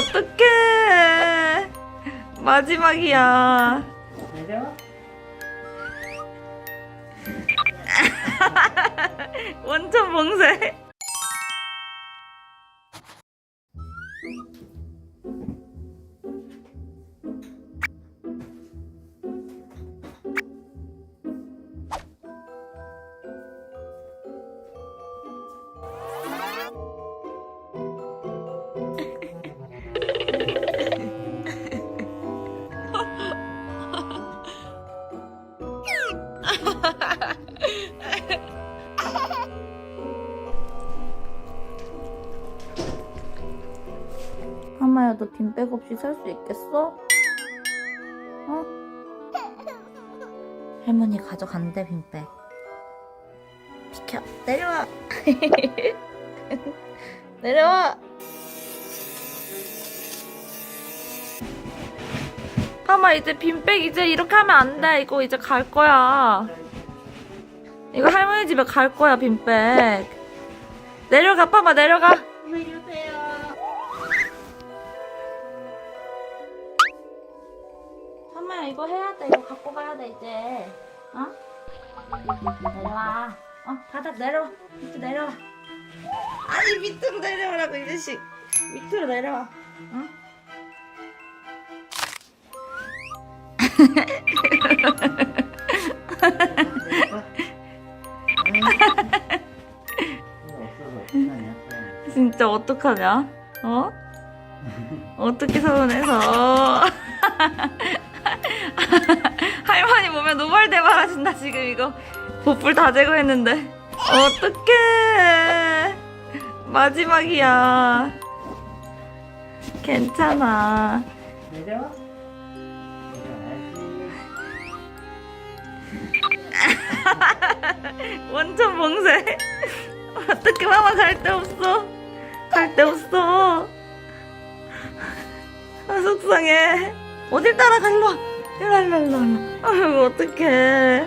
어떡해. 마지막이야. 원천 봉쇄. 하마야, 너 빈백 없이 살 수 있겠어? 어? 할머니 가져간대, 빈백. 비켜, 내려와. 내려와. 하마, 이제 빈백 이제 이렇게 하면 안 돼. 이거 이제 갈 거야. 이거 할머니 집에 갈 거야, 빈백. 내려가, 파마, 내려가. 야 이거 해야 돼. 이거 갖고 가야 돼 이제. 어? 내려와. 어 바닥 내려. 밑으로 내려와. 아니 밑으로 내려오라고 이 자식. 밑으로 내려와. 응? 진짜 어떡하냐? 어? 어떻게 서운해서. 이거. 보풀 다 제거했는데. 어떡해. 마지막이야. 괜찮아. 내려. 원천 봉쇄. 어떻게 마마 갈 데 없어. 갈 데 없어. 아, 속상해. 어딜 따라가, 일로 와. 일로 와, 일로 와, 일로 와. 아이고, 어떡해.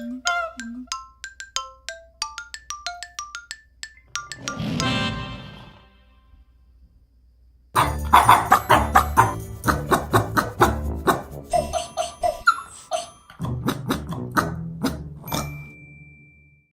Mm-hmm.